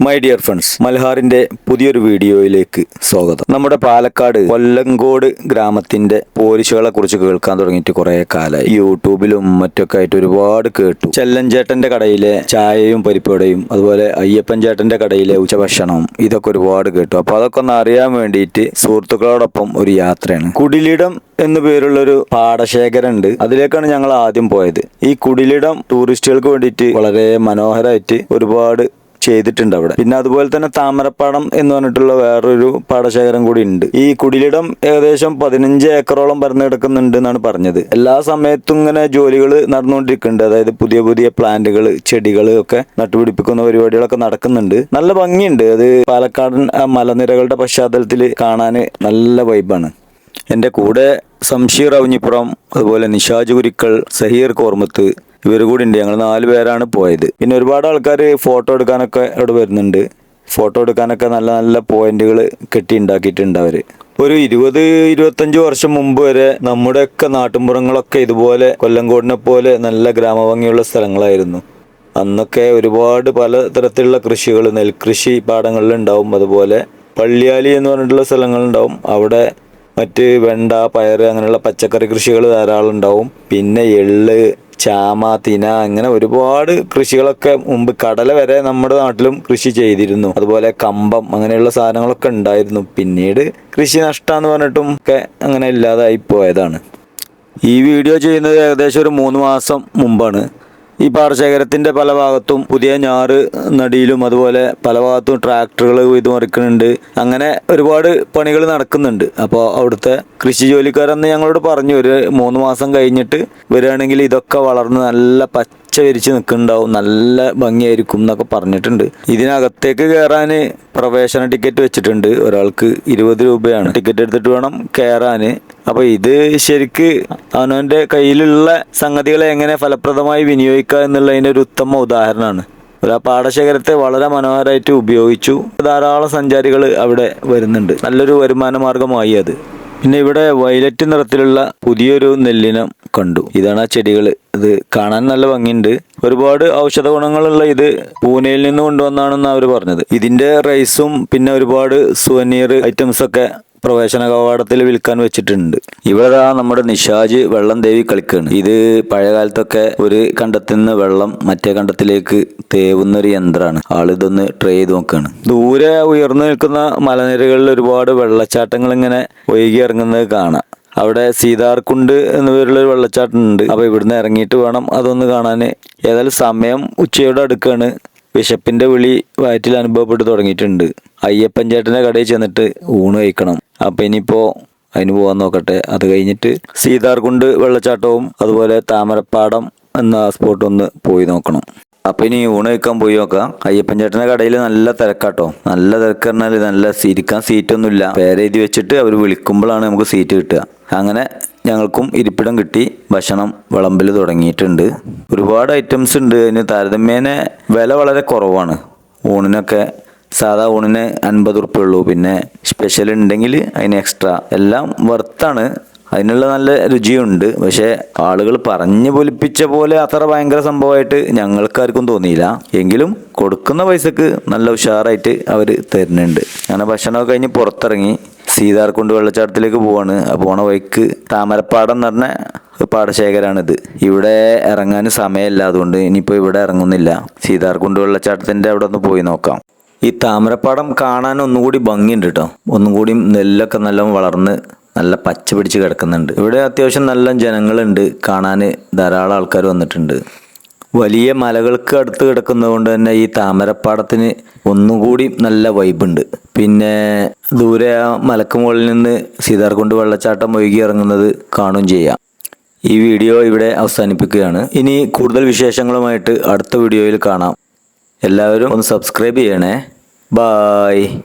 My dear friends മൽഹാറിന്റെ പുതിയൊരു വീഡിയോയിലേക്ക് സ്വാഗതം. നമ്മുടെ പാലക്കാട് കൊല്ലങ്കോട് ഗ്രാമത്തിന്റെ പോലീസുകളെ കുറിച്ച് കേൾക്കാൻ തുടങ്ങിയിട്ട് കുറെ കാലമായി യൂട്യൂബിലും മറ്റൊക്കെ ആയിട്ട് ഒരുപാട് കേട്ടു. ചെല്ലൻചേട്ടന്റെ കടയിലെ ചായയും പരിപ്പടയും അതുപോലെ അയ്യപ്പൻ ചേട്ടന്റെ കടയിലെ ഉച്ചഭക്ഷണവും ഇതൊക്കെ ഒരുപാട് കേട്ടു. അപ്പൊ അതൊക്കെ ഒന്ന് അറിയാൻ വേണ്ടിയിട്ട് സുഹൃത്തുക്കളോടൊപ്പം ഒരു യാത്രയാണ്. കുടിലിടം എന്നു പേരുള്ള ഒരു പാടശേഖരം ഉണ്ട് അതിലേക്കാണ് ഞങ്ങൾ ആദ്യം പോയത്. ഈ കുടിലിടം ടൂറിസ്റ്റുകൾക്ക് വേണ്ടിയിട്ട് വളരെ മനോഹരമായിട്ട് ഒരുപാട് ചെയ്തിട്ടുണ്ട് അവിടെ. പിന്നെ അതുപോലെ തന്നെ താമരപ്പാടം എന്ന് പറഞ്ഞിട്ടുള്ള വേറൊരു പാടശേഖരം കൂടി ഉണ്ട്. ഈ കുടിലിടം ഏകദേശം പതിനഞ്ച് ഏക്കറോളം പരന്നു കിടക്കുന്നുണ്ട് എന്നാണ് പറഞ്ഞത്. എല്ലാ സമയത്തും ഇങ്ങനെ ജോലികൾ നടന്നുകൊണ്ടിരിക്കുന്നുണ്ട്. അതായത് പുതിയ പുതിയ പ്ലാന്റുകൾ ചെടികൾ ഒക്കെ നട്ടുപിടിപ്പിക്കുന്ന പരിപാടികളൊക്കെ നടക്കുന്നുണ്ട്. നല്ല ഭംഗിയുണ്ട്. അത് പാലക്കാടൻ മലനിരകളുടെ പശ്ചാത്തലത്തിൽ കാണാൻ നല്ല വൈബാണ്. എന്റെ കൂടെ സംഷീർ അവഞ്ഞിപ്പുറം അതുപോലെ നിഷാജ് കുരിക്കൾ സഹീർ കോർമത്ത് ഇവർ കൂടി ഉണ്ട്. ഞങ്ങൾ നാല് പേരാണ് പോയത്. പിന്നെ ഒരുപാട് ആൾക്കാർ ഫോട്ടോ എടുക്കാനൊക്കെ അവിടെ വരുന്നുണ്ട്. ഫോട്ടോ എടുക്കാനൊക്കെ നല്ല നല്ല പോയിന്റുകൾ കെട്ടി ഉണ്ടാക്കിയിട്ടുണ്ട് അവർ ഒരു ഇരുപത് ഇരുപത്തഞ്ച് വർഷം മുമ്പ് വരെ നമ്മുടെയൊക്കെ നാട്ടിൻപുറങ്ങളൊക്കെ ഇതുപോലെ കൊല്ലങ്കോടിനെ പോലെ നല്ല ഗ്രാമഭംഗിയുള്ള സ്ഥലങ്ങളായിരുന്നു. അന്നൊക്കെ ഒരുപാട് പലതരത്തിലുള്ള കൃഷികൾ നെൽകൃഷി പാടങ്ങളിൽ ഉണ്ടാവും അതുപോലെ പള്ളിയാലി എന്ന് പറഞ്ഞിട്ടുള്ള സ്ഥലങ്ങളുണ്ടാവും. അവിടെ മറ്റ് വെണ്ട പയർ അങ്ങനെയുള്ള പച്ചക്കറി കൃഷികൾ ധാരാളം ഉണ്ടാവും. പിന്നെ എള്ള് ചാമ തിന അങ്ങനെ ഒരുപാട് കൃഷികളൊക്കെ മുമ്പ് കടല വരെ നമ്മുടെ നാട്ടിലും കൃഷി ചെയ്തിരുന്നു. അതുപോലെ കമ്പം അങ്ങനെയുള്ള സാധനങ്ങളൊക്കെ ഉണ്ടായിരുന്നു. പിന്നീട് കൃഷി നഷ്ടമെന്ന് പറഞ്ഞിട്ടും ഒക്കെ അങ്ങനെ ഇല്ലാതായി പോയതാണ്. ഈ വീഡിയോ ചെയ്യുന്നത് ഏകദേശം ഒരു മൂന്ന് മാസം മുമ്പാണ്. ഈ പാടശേഖരത്തിന്റെ പല ഭാഗത്തും പുതിയ ഞാറ് നടിയിലും അതുപോലെ പല ഭാഗത്തും ട്രാക്ടറുകൾ ഇത് മറിക്കുന്നുണ്ട്. അങ്ങനെ ഒരുപാട് പണികൾ നടക്കുന്നുണ്ട്. അപ്പോൾ അവിടുത്തെ കൃഷി ജോലിക്കാരെന്ന് ഞങ്ങളോട് പറഞ്ഞു. ഒരു മൂന്ന് മാസം കഴിഞ്ഞിട്ട് വരികയാണെങ്കിൽ ഇതൊക്കെ വളർന്ന് നല്ല പച്ച വിരിച്ച് നിൽക്കുന്നുണ്ടാവും. നല്ല ഭംഗിയായിരിക്കും എന്നൊക്കെ പറഞ്ഞിട്ടുണ്ട്. ഇതിനകത്തേക്ക് കയറാൻ പ്രവേശന ടിക്കറ്റ് വെച്ചിട്ടുണ്ട്. ഒരാൾക്ക് ഇരുപത് രൂപയാണ്. ടിക്കറ്റ് എടുത്തിട്ട് വേണം കയറാൻ. അപ്പൊ ഇത് ശരിക്ക് അവനവന്റെ കയ്യിലുള്ള സംഗതികളെ എങ്ങനെ ഫലപ്രദമായി വിനിയോഗിക്കുക എന്നുള്ളതിന്റെ ഒരു ഉത്തമ ഉദാഹരണമാണ്. ആ പാടശേഖരത്തെ വളരെ മനോഹരമായിട്ട് ഉപയോഗിച്ചു. ധാരാളം സഞ്ചാരികൾ അവിടെ വരുന്നുണ്ട്. നല്ലൊരു വരുമാന മാർഗമായി അത്. പിന്നെ ഇവിടെ വയലറ്റ് നിറത്തിലുള്ള പുതിയൊരു നെല്ലിനം കണ്ടു. ഇതാണ് ആ ചെടികൾ ഇത് കാണാൻ നല്ല ഭംഗിയുണ്ട്. ഒരുപാട് ഔഷധ ഗുണങ്ങളുള്ള ഇത് പൂനെയിൽ നിന്ന് കൊണ്ടുവന്നാണെന്ന് അവർ പറഞ്ഞത്. ഇതിന്റെ റൈസും പിന്നെ ഒരുപാട് സുവനീർ ഐറ്റംസ് ഒക്കെ പ്രവേശന കവാടത്തിൽ വിൽക്കാൻ വെച്ചിട്ടുണ്ട്. ഇവിടെ നമ്മുടെ നിഷാജ് വെള്ളം ദേവി കളിക്കുകയാണ് ഇത് പഴയകാലത്തൊക്കെ ഒരു കണ്ടത്തിൽ നിന്ന് വെള്ളം മറ്റേ കണ്ടത്തിലേക്ക് തേവുന്ന ഒരു യന്ത്രമാണ് ആളിതൊന്ന് ട്രൈ ചെയ്ത് നോക്കുകയാണ് ദൂരെ ഉയർന്നു നിൽക്കുന്ന മലനിരകളിൽ ഒരുപാട് വെള്ളച്ചാട്ടങ്ങൾ ഇങ്ങനെ ഒഴുകി ഇറങ്ങുന്നത് കാണാം. അവിടെ സീതാർകുണ്ട് എന്ന പേരുള്ളൊരു വെള്ളച്ചാട്ടം ഉണ്ട് അപ്പൊ ഇവിടുന്ന് ഇറങ്ങിയിട്ട് വേണം അതൊന്ന് കാണാൻ ഏതായാലും സമയം ഉച്ചയോടെ അടുക്കാണ്. വിശപ്പിന്റെ വിളി വയറ്റിൽ അനുഭവപ്പെട്ട് തുടങ്ങിയിട്ടുണ്ട്. അയ്യപ്പൻ ചേട്ടന്റെ കടയിൽ ചെന്നിട്ട് ഊണ് കഴിക്കണം. അപ്പൊ ഇനിയിപ്പോൾ അതിന് പോകാൻ നോക്കട്ടെ. അത് കഴിഞ്ഞിട്ട് സീതാർകുണ്ട് വെള്ളച്ചാട്ടവും അതുപോലെ താമരപ്പാടം എന്ന സ്പോട്ട് ഒന്ന് പോയി നോക്കണം. അപ്പം ഇനി ഊണ് കഴിക്കാൻ പോയി നോക്കാം. അയ്യപ്പൻ ചേട്ടന്റെ കടയിൽ നല്ല തിരക്കാട്ടോ. നല്ല തിരക്ക് പറഞ്ഞാൽ നല്ല ഇരിക്കാൻ സീറ്റൊന്നുമില്ല പേരെഴുതി വെച്ചിട്ട് അവർ വിളിക്കുമ്പോഴാണ് നമുക്ക് സീറ്റ് കിട്ടുക. അങ്ങനെ ഞങ്ങൾക്കും ഇരിപ്പിടം കിട്ടി. ഭക്ഷണം വിളമ്പിൽ തുടങ്ങിയിട്ടുണ്ട്. ഒരുപാട് ഐറ്റംസ് ഉണ്ട്. അതിന് താരതമ്യേന വില വളരെ കുറവാണ്. ഊണിനൊക്കെ സാധാ ഊണിന് അൻപത് ഉറുപ്പുള്ളൂ പിന്നെ സ്പെഷ്യൽ ഉണ്ടെങ്കിൽ അതിന് എക്സ്ട്രാ എല്ലാം വർത്താണ് അതിനുള്ള നല്ല രുചിയുണ്ട്. പക്ഷേ ആളുകൾ പറഞ്ഞു പൊലിപ്പിച്ച പോലെ അത്ര ഭയങ്കര സംഭവമായിട്ട് ഞങ്ങൾക്കാർക്കും തോന്നിയില്ല. എങ്കിലും കൊടുക്കുന്ന പൈസക്ക് നല്ല ഉഷാറായിട്ട് അവർ തരുന്നുണ്ട്. അങ്ങനെ ഭക്ഷണമൊക്കെ കഴിഞ്ഞ് പുറത്തിറങ്ങി സീതാർകുണ്ട് വെള്ളച്ചാട്ടത്തിലേക്ക് പോവാണ്. പോണ വഴിക്ക് താമരപ്പാടം എന്ന് പറഞ്ഞ പാടശേഖരാണിത്. ഇവിടെ ഇറങ്ങാൻ സമയമില്ല. അതുകൊണ്ട് ഇനിയിപ്പോൾ ഇവിടെ ഇറങ്ങുന്നില്ല. സീതാർകുണ്ട് വെള്ളച്ചാട്ടത്തിന്റെ അവിടെ ഒന്ന് പോയി നോക്കാം. ഈ താമരപ്പാടം കാണാൻ ഒന്നുകൂടി ഭംഗിയുണ്ട് കേട്ടോ ഒന്നും കൂടി നെല്ലൊക്കെ നല്ല വളർന്ന് നല്ല പച്ച പിടിച്ച് കിടക്കുന്നുണ്ട്. ഇവിടെ അത്യാവശ്യം നല്ല ജനങ്ങളുണ്ട്. കാണാൻ ധാരാളം ആൾക്കാർ വന്നിട്ടുണ്ട്. വലിയ മലകൾക്ക് അടുത്ത് കിടക്കുന്നത് കൊണ്ട് തന്നെ ഈ താമരപ്പാടത്തിന് ഒന്നുകൂടി നല്ല വൈബുണ്ട് പിന്നെ ദൂരെ ആ മലക്ക് മുകളിൽ നിന്ന് സീതാർകുണ്ട് വെള്ളച്ചാട്ടം ഒഴുകി ഇറങ്ങുന്നത് കാണുകയും ചെയ്യാം. ഈ വീഡിയോ ഇവിടെ അവസാനിപ്പിക്കുകയാണ്. ഇനി കൂടുതൽ വിശേഷങ്ങളുമായിട്ട് അടുത്ത വീഡിയോയിൽ കാണാം. എല്ലാവരും ഒന്ന് സബ്സ്ക്രൈബ് ചെയ്യണേ. Bye.